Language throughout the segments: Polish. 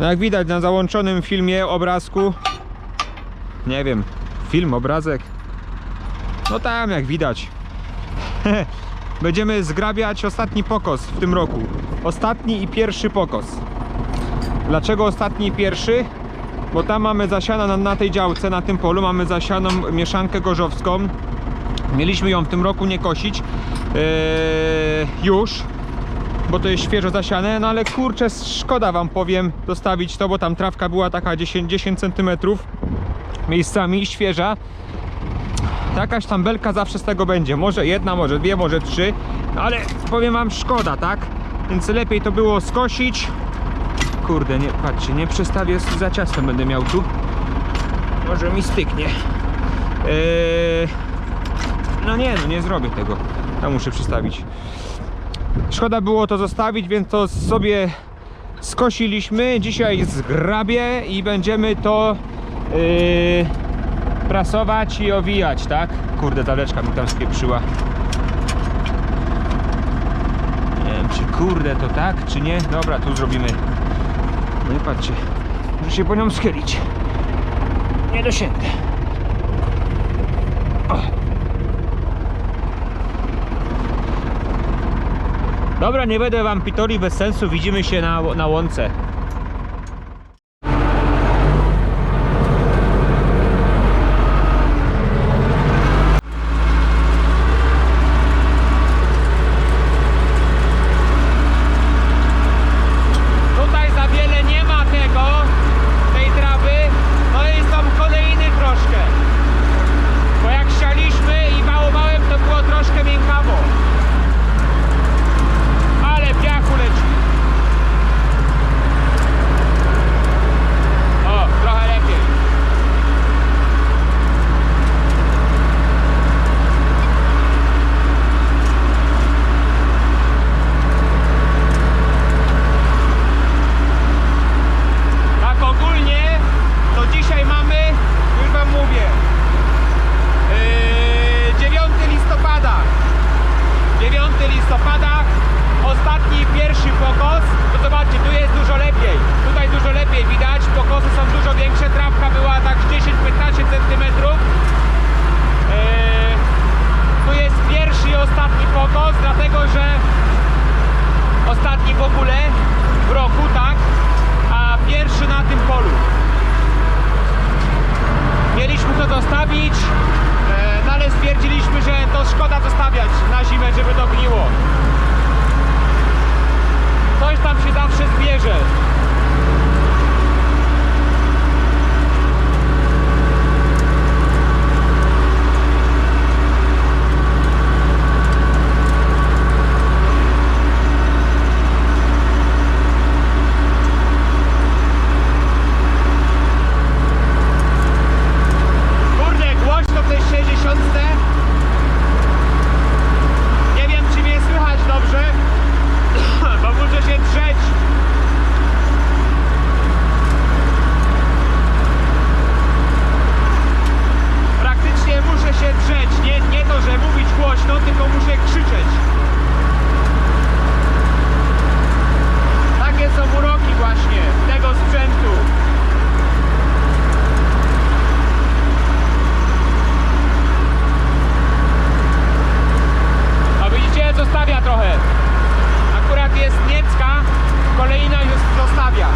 No jak widać na załączonym filmie, obrazku, nie wiem, film, obrazek, no tam jak widać, będziemy zgrabiać ostatni pokos w tym roku. Ostatni i pierwszy pokos. Dlaczego ostatni i pierwszy? Bo tam mamy zasiana na, na tej działce, na tym polu mamy zasianą mieszankę gorzowską. Mieliśmy ją w tym roku nie kosić yy, już, bo to jest świeżo zasiane, no ale kurczę, szkoda wam powiem dostawić to, bo tam trawka była taka 10, 10 cm miejscami świeża. Jakaś tam belka zawsze z tego będzie, może jedna, może dwie, może trzy, ale powiem wam szkoda, tak? Więc lepiej to było skosić. Kurde, nie, patrzcie, nie przestawię, za ciastem będę miał tu. Może mi styknie. Eee, no nie, no nie zrobię tego. Ja muszę przystawić. Szkoda było to zostawić, więc to sobie skosiliśmy. Dzisiaj zgrabię i będziemy to yy, prasować i owijać, tak? Kurde, taleczka mi tam spieprzyła. Nie wiem, czy kurde to tak, czy nie. Dobra, tu zrobimy. No i patrzcie, muszę się po nią schylić. Nie dosięgnę. Dobra, nie będę wam pitoli bez sensu, widzimy się na, na łące. Tutaj za wiele nie ma tego, tej trawy, no i są kolejny troszkę. Bo jak sialiśmy i wałowałem, to było troszkę miękkawo. Ale piachu leci. O, trochę lepiej. Tak ogólnie, to dzisiaj mamy, już wam mówię, yy, 9 listopada. 9 listopada, ostatni pierwszy pokos. To zobaczcie, tu jest dużo lepiej. Tutaj dużo lepiej widać, pokosy są dużo większe. Trawka była tak 10-15 cm. Eee, tu jest pierwszy i ostatni pokos, dlatego że ostatni w ogóle w roku, tak? A pierwszy na tym polu. Mieliśmy to zostawić, e, no ale stwierdziliśmy, że to szkoda zostawiać na zimę, żeby to gniło. Coś tam się zawsze zbierze. Kurde, głośno w tej 60. Nie wiem, czy mnie słychać dobrze, bo muszę się drzeć. Praktycznie muszę się drzeć. Nie, nie to, że mówić głośno, tylko muszę krzyczeć. Takie są uroki właśnie tego sprzętu. A widzicie, zostawia trochę. Akurat jest niecka, kolejna już zostawia.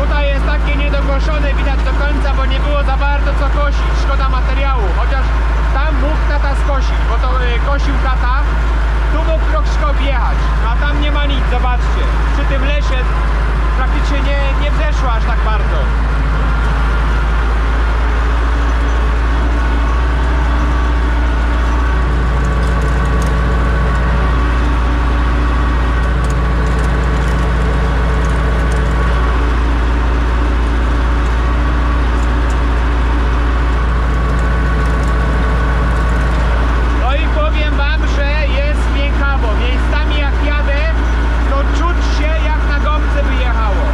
Tutaj jest takie niedokoszone, widać do końca, bo nie było za bardzo co kosić. Szkoda materiału, chociaż tam mógł tata skosić, bo to y, kosił tata. Tu mógł troszkę objechać, a tam nie ma nic, zobaczcie. Przy tym lesie praktycznie nie, wzeszło aż tak bardzo. No i powiem wam, że jest miękkawo. Miejscami jak jadę, to czuć się jak na gąbce wyjechało.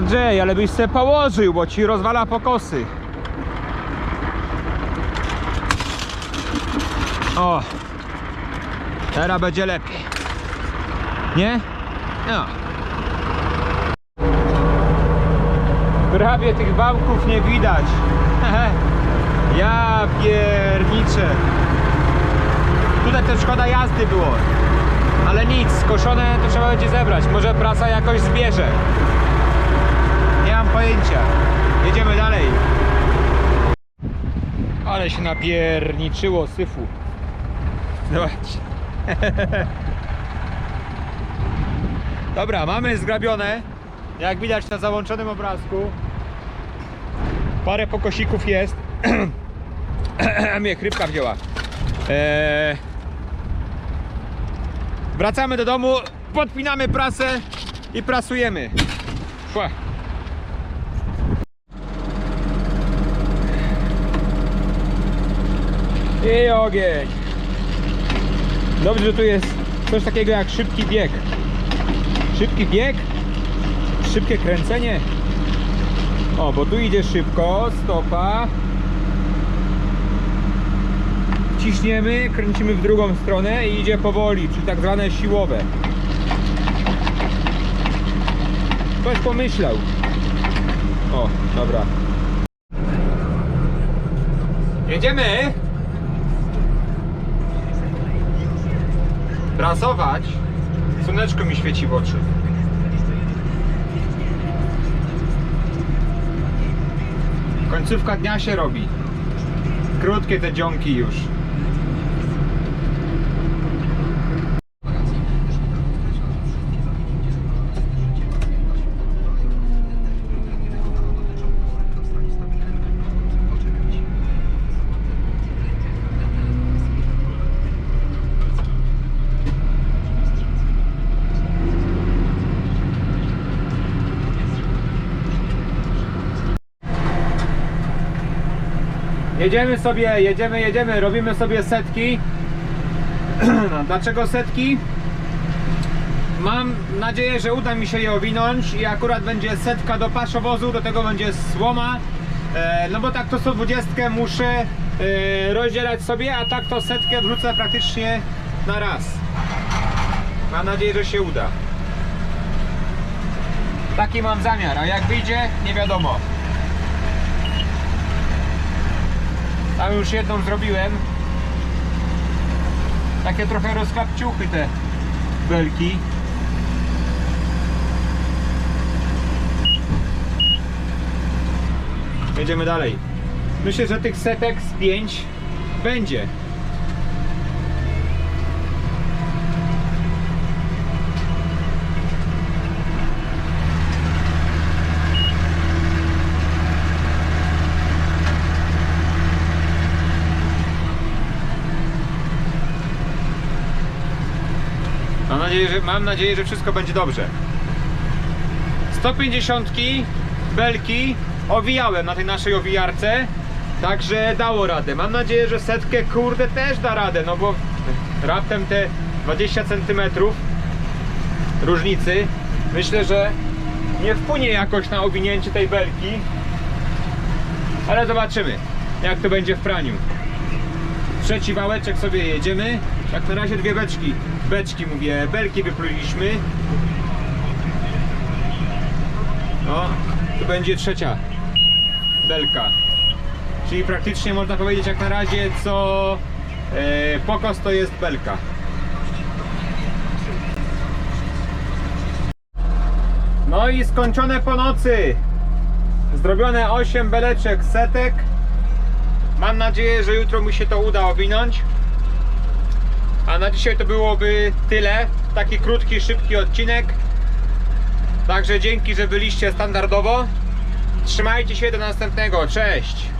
Andrzej, ale byś se położył, bo ci rozwala pokosy. O, teraz będzie lepiej. Nie? No. Prawie tych wałków nie widać. ja pierniczę. Tutaj też szkoda jazdy było. Ale nic, skoszone to trzeba będzie zebrać. Może praca jakoś zbierze. Pojęcia. Jedziemy dalej. Ale się napierniczyło syfu. Zobaczcie. Dobra, mamy zgrabione. Jak widać na załączonym obrazku. Parę pokosików jest. Mnie chrypka wzięła. Eee... Wracamy do domu, podpinamy prasę i prasujemy. Szła. I ogień. Dobrze, że tu jest coś takiego jak szybki bieg. Szybki bieg, szybkie kręcenie. O, bo tu idzie szybko, stopa. Ciśniemy, kręcimy w drugą stronę i idzie powoli, czyli tak zwane siłowe. Ktoś pomyślał. O, dobra. Jedziemy. Prasować. Słoneczko mi świeci w oczy. Końcówka dnia się robi. Krótkie te dzionki już. Jedziemy sobie, jedziemy, jedziemy, robimy sobie setki. Dlaczego setki? Mam nadzieję, że uda mi się je owinąć i akurat będzie setka do paszowozu, do tego będzie słoma. E, no bo tak to 120 muszę e, rozdzielać sobie, a tak to setkę wrzucę praktycznie na raz. Mam nadzieję, że się uda. Taki mam zamiar, a jak wyjdzie, nie wiadomo. Tam już jedną zrobiłem. Takie trochę rozklapciuchy te belki. Jedziemy dalej. Myślę, że tych setek z 5 będzie. Nadzieję, że, mam nadzieję, że wszystko będzie dobrze. 150 belki owijałem na tej naszej owijarce, także dało radę. Mam nadzieję, że setkę kurde też da radę, no bo raptem te 20 cm różnicy myślę, że nie wpłynie jakoś na owinięcie tej belki, ale zobaczymy jak to będzie w praniu. Trzeci wałeczek sobie jedziemy. Jak na razie dwie beczki, beczki mówię, belki wypluliśmy. No, tu będzie trzecia belka. Czyli praktycznie można powiedzieć jak na razie co e, pokos to jest belka. No i skończone po nocy. Zrobione 8 beleczek setek. Mam nadzieję, że jutro mi się to uda owinąć. A na dzisiaj to byłoby tyle. Taki krótki, szybki odcinek. Także dzięki, że byliście standardowo. Trzymajcie się do następnego. Cześć!